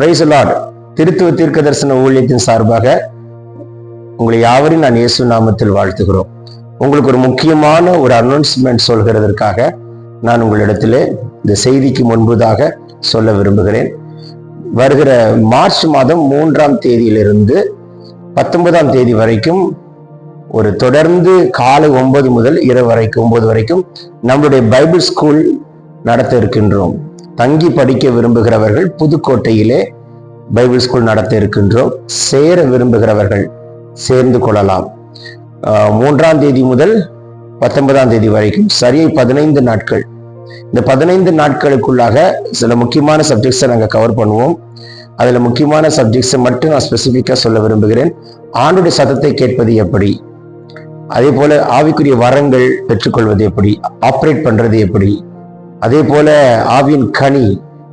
Price Lord திருத்துவ தீர்க்க தரிசன ஊழியத்தின் சார்பாக உங்களை யாவரையும் நான் இயேசு நாமத்தில் வாழ்த்துகிறோம். உங்களுக்கு ஒரு முக்கியமான ஒரு அனௌன்ஸ்மெண்ட் சொல்கிறதற்காக நான் உங்களிடத்திலே இந்த செய்திக்கு முன்பதாக சொல்ல விரும்புகிறேன். வருகிற மார்ச் மாதம் மூன்றாம் தேதியிலிருந்து பத்தொன்பதாம் தேதி வரைக்கும் ஒரு தொடர்ந்து காலை ஒன்பது முதல் இரவு வரைக்கும் ஒன்பது வரைக்கும் நம்மளுடைய பைபிள் ஸ்கூல் நடத்த இருக்கின்றோம். தங்கி படிக்க விரும்புகிறவர்கள் புதுக்கோட்டையிலே பைபிள் ஸ்கூல் நடத்த இருக்கின்றோம். சேர விரும்புகிறவர்கள் சேர்ந்து கொள்ளலாம். மூன்றாம் தேதி முதல் பத்தொன்பதாம் தேதி வரைக்கும் சரியை பதினைந்து நாட்கள். இந்த பதினைந்து நாட்களுக்குள்ளாக சில முக்கியமான சப்ஜெக்ட்ஸை நாங்கள் கவர் பண்ணுவோம். அதில் முக்கியமான சப்ஜெக்ட்ஸை மட்டும் நான் ஸ்பெசிஃபிக்காக சொல்ல விரும்புகிறேன். ஆண்டுடைய சத்தத்தை கேட்பது எப்படி? அதே போல ஆவிக்குரிய வரங்கள் பெற்றுக்கொள்வது எப்படி? ஆப்ரேட் பண்ணுறது எப்படி? அதே போல ஆவியின் கனி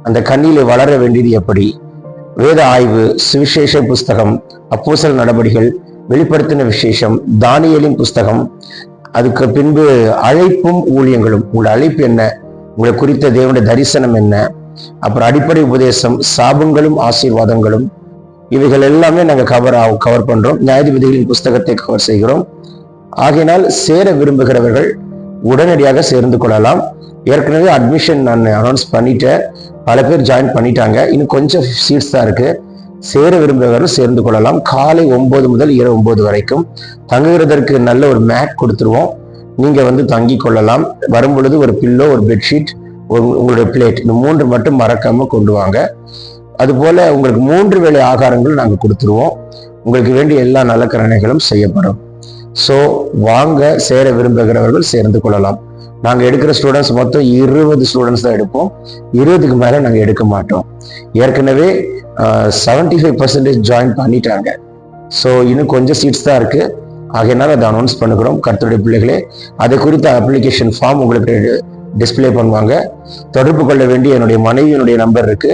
அந்த கனியில வளர வேண்டியது எப்படி? வேத ஆய்வு சுவிசேஷ புஸ்தகம் அப்போசல் நடவடிகள் வெளிப்படுத்தின விசேஷம் தானியலின் புஸ்தகம் அதுக்கு பின்பு அழைப்பும் ஊழியங்களும். உங்களோட அழைப்பு என்ன? உங்களை குறித்த தேவனுடைய தரிசனம் என்ன? அப்புறம் அடிப்படை உபதேசம் சாபங்களும் ஆசீர்வாதங்களும் இவைகள் எல்லாமே நாங்கள் கவர் கவர் பண்றோம். நியாயாதிபதிகளின் புஸ்தகத்தை கவர் செய்கிறோம். ஆகையினால் சேர விரும்புகிறவர்கள் உடனடியாக சேர்ந்து கொள்ளலாம். ஏற்கனவே அட்மிஷன் நான் அனௌன்ஸ் பண்ணிட்டேன். பல பேர் ஜாயின் பண்ணிட்டாங்க. இன்னும் கொஞ்சம் சீட்ஸ் தான் இருக்கு. சேர விரும்புகிறவர்கள் சேர்ந்து கொள்ளலாம். காலை ஒன்பது முதல் இரவு ஒன்பது வரைக்கும். தங்குகிறதற்கு நல்ல ஒரு மேட் கொடுத்துருவோம். நீங்க வந்து தங்கி கொள்ளலாம். வரும் பொழுது ஒரு பில்லோ ஒரு பெட்ஷீட் உங்களுடைய பிளேட் இந்த மூன்று மட்டும் மறக்காம கொண்டு வாங்க. அதுபோல உங்களுக்கு மூன்று வேளை ஆகாரங்கள் நாங்கள் கொடுத்துருவோம். உங்களுக்கு வேண்டிய எல்லா நலக்கரணைகளும் செய்யப்படும். ஸோ வாங்க சேர விரும்புகிறவர்கள் சேர்ந்து கொள்ளலாம். நாங்கள் எடுக்கிற ஸ்டூடெண்ட்ஸ் மொத்தம் இருபது ஸ்டூடெண்ட்ஸ் தான் எடுப்போம். இருபதுக்கு மேலே நாங்கள் எடுக்க மாட்டோம். ஏற்கனவே செவன்டி ஃபைவ் பர்சன்டேஜ் ஜாயின் பண்ணிட்டாங்க. ஸோ இன்னும் கொஞ்சம் சீட்ஸ் தான் இருக்கு. ஆகையினால் அதை அனௌன்ஸ் பண்ணுகிறோம். கருத்துடைய பிள்ளைகளே அதை குறித்த அப்ளிகேஷன் ஃபார்ம் உங்களுக்கு டிஸ்பிளே பண்ணுவாங்க. தொடர்பு கொள்ள வேண்டிய என்னுடைய மனைவியினுடைய நம்பர் இருக்கு.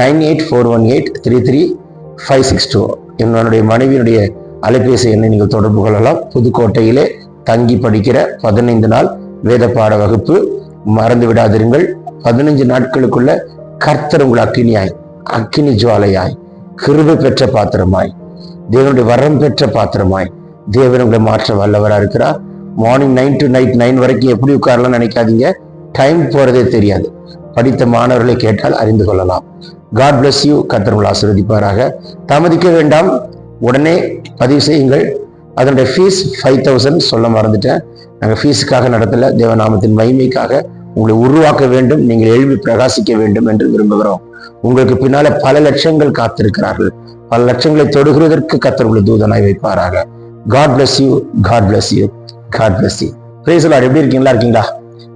Nine eight four one eight three three five six two என்னுடைய மனைவியினுடைய அலைபேசி எண்ணை நீங்கள் தொடர்பு கொள்ளலாம். புதுக்கோட்டையிலே தங்கி படிக்கிற பதினைந்து நாள் வேத பாட வகுப்பு. மறந்து விடாதிருங்கள். பதினைஞ்சு நாட்களுக்குள்ள கர்த்தர் உங்கள் அக்கினியாய் அக்கினி ஜுவாலையாய் கிருபை பெற்ற பாத்திரமாய் தேவனுடைய வரம் பெற்ற பாத்திரமாய் தேவன் உங்களை மாற்ற வல்லவரா இருக்கிறார். Morning nine to night nine வரைக்கும் எப்படி உட்காரலாம் நினைக்காதீங்க. டைம் போறதே தெரியாது. படித்த மாணவர்களை கேட்டால் அறிந்து கொள்ளலாம். காட் பிளஸ் யூ கர்த்தர் உங்களை ஆசீர்வதிப்பாராக. தாமதிக்க வேண்டாம். உடனே பதிவு செய்யுங்கள். அதனுடைய ஃபீஸ் ஃபைவ் தௌசண்ட் சொல்ல மறந்துட்டேன். நாங்கள் ஃபீஸுக்காக நடத்தல. தேவநாமத்தின் மகிமைக்காக உங்களை உருவாக்க வேண்டும். நீங்கள் எழுப்பி பிரகாசிக்க வேண்டும் என்று விரும்புகிறோம். உங்களுக்கு பின்னால பல லட்சங்கள் காத்திருக்கிறார்கள். பல லட்சங்களை தொடுகிறதற்கு கத்தர் தூதனாய் வைப்பாராக. God bless you God bless you God bless you Praise எப்படி இருக்கீங்களா? இருக்கீங்களா?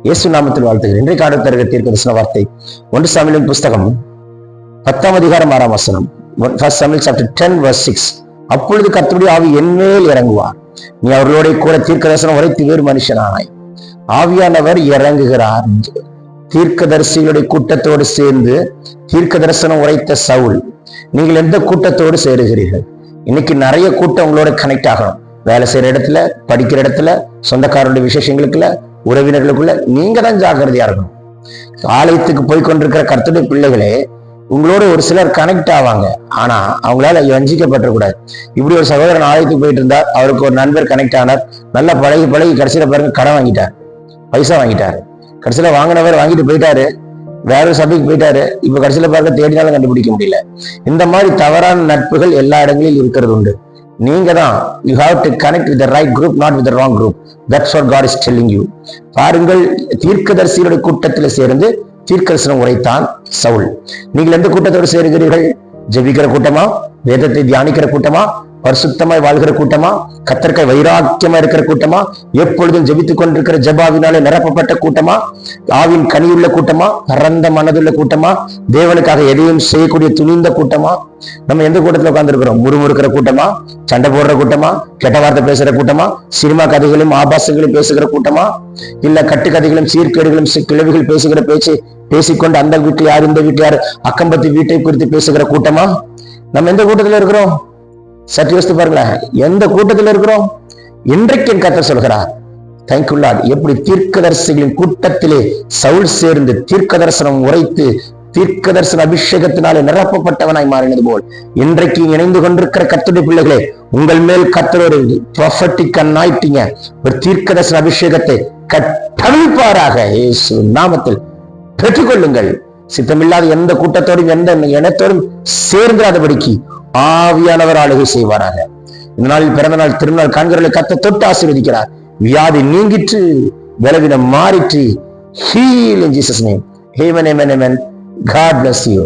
இயேசு நாமத்தில் வாழ்த்துகிறேன். இன்றைக்கு ஆடல் தருகிற தீர்க்க தரிசன வார்த்தை. ஒன்று சமையலின் புஸ்தகம் பத்தாம் அதிகாரம் ஆறாம் வசனம். ஃபர்ஸ்ட் சமையல் சாப்டர் டென் வர்ஸ் சிக்ஸ் அப்பொழுது கர்த்தருடைய ஆவி என்மேல் இறங்குவார். நீ அவர்களோட கூட தீர்க்கதரிசனம் வரை உரைத்து வேறு ஆவியானவர் இறங்குகிறார் தீர்க்கதரிசிகளுடைய கூட்டத்தோடு சேர்ந்து தீர்க்க தரிசனம் உரைத்த சவுல் நீங்கள் எந்த கூட்டத்தோடு சேருகிறீர்கள்? இன்னைக்கு நிறைய கூட்டம் உங்களோட கனெக்ட் ஆகணும். வேலை செய்யற இடத்துல படிக்கிற இடத்துல சொந்தக்காரருடைய விசேஷங்களுக்குள்ள உறவினர்களுக்குள்ள நீங்க தான் ஜாக்கிரதையா இருக்கணும். ஆலயத்துக்கு போய் கொண்டிருக்கிற கர்த்தருடைய பிள்ளைகளே உங்களோட ஒரு சிலர் கனெக்ட் ஆவாங்க. ஆனா அவங்களால வஞ்சிக்கப்பட்டக்கூடாது இப்படி ஒரு சகோதரன் ஆலயத்துக்கு போயிட்டு இருந்தார் அவருக்கு ஒரு நண்பர் கனெக்ட் ஆனார். நல்லா பழகி பழகி கடைசியில பாருங்க கடன் வாங்கிட்டார். பைசா வாங்கிட்டாரு. கடைசியில வாங்கினவர் வாங்கிட்டு போயிட்டாரு. வேற ஒரு சபைக்கு போயிட்டாரு. இப்ப கடைசியில பாருங்க தேடினாலும் கண்டுபிடிக்க முடியல. இந்த மாதிரி தவறான நட்புகள் எல்லா இடங்களிலும் இருக்கிறது உண்டு. நீங்க தான் you have to connect with right group not with wrong group that's what God is telling you பாருங்கள் தீர்க்கதரிசிகளுடைய கூட்டத்தில் சேர்ந்து தீர்க்கரசனம் உரைத்தான் சவுல். நீங்கள் எந்த கூட்டத்தோடு சேருகிறீர்கள்? ஜெபிக்கிற கூட்டமா? வேதத்தை தியானிக்கிற கூட்டமா? பரிசுத்தமாய் வாழ்கிற கூட்டமா? கத்தர்க்காய் வைராக்கியமா இருக்கிற கூட்டமா? எப்பொழுதும் ஜெபித்துக் கொண்டிருக்கிற ஜபாவினாலே நிரப்பப்பட்ட கூட்டமா? ஆவின் கனியுள்ள கூட்டமா? பரந்த மனதுள்ள கூட்டமா? தேவனுக்காக எதையும் செய்யக்கூடிய துணிந்த கூட்டமா? நம்ம எந்த கூட்டத்துல உட்காந்துருக்கிறோம் முறுமுறுக்கிற கூட்டமா? சண்டை போடுற கூட்டமா? கெட்ட வார்த்தை பேசுற கூட்டமா? சினிமா கதைகளும் ஆபாசங்களும் பேசுகிற கூட்டமா? இல்ல கட்டுக்கதைகளும் சீர்கேடுகளும் கிழவிகள் பேசுகிற பேச்சு பேசிக்கொண்டு அந்த வீட்டு யார் இந்த வீட்டு யார் அக்கம்பத்தி வீட்டை குறித்து பேசுகிற கூட்டமா? நம்ம எந்த கூட்டத்துல இருக்கிறோம்? சற்று யோசித்து பாருங்களேன். எந்த கூட்டத்தில் இருக்கிறோம்? இன்றைக்கு என் கத்த சொல்கிறார் தேங்க்யூலாட் எப்படி தீர்க்கதரிசிகளின் கூட்டத்திலே சவுல் சேர்ந்து தீர்க்க தரிசனம் உரைத்து தீர்க்க தரிசன அபிஷேகத்தினாலே நிரப்பப்பட்டவனாய் மாறினது போல் இன்றைக்கு இணைந்து கொண்டிருக்கிற கத்துடைய பிள்ளைகளே உங்கள் மேல் கத்தர் ஒரு ப்ரொஃபட்டிக் அண்ணாயிட்டீங்க ஒரு தீர்க்க தரிசன அபிஷேகத்தை கட்டமைப்பாராக இயேசு நாமத்தில் பெற்றுக்கொள்ளுங்கள். சித்தமில்லாத எந்த கூட்டத்தோடும் எந்த இனத்தோடும் சேர்ந்திராதபடிக்கு ஆவியானவர் ஆளுகை செய்வாராக. இந்த நாளில் பிறந்த நாள் திருநாள் காண்கிறவர்களை கத்த தொட்டு ஆசீர்வதிக்கிறார். வியாதி நீங்கிற்று பலவீனம் மாறிற்று. Heal in Jesus name amen amen amen God bless you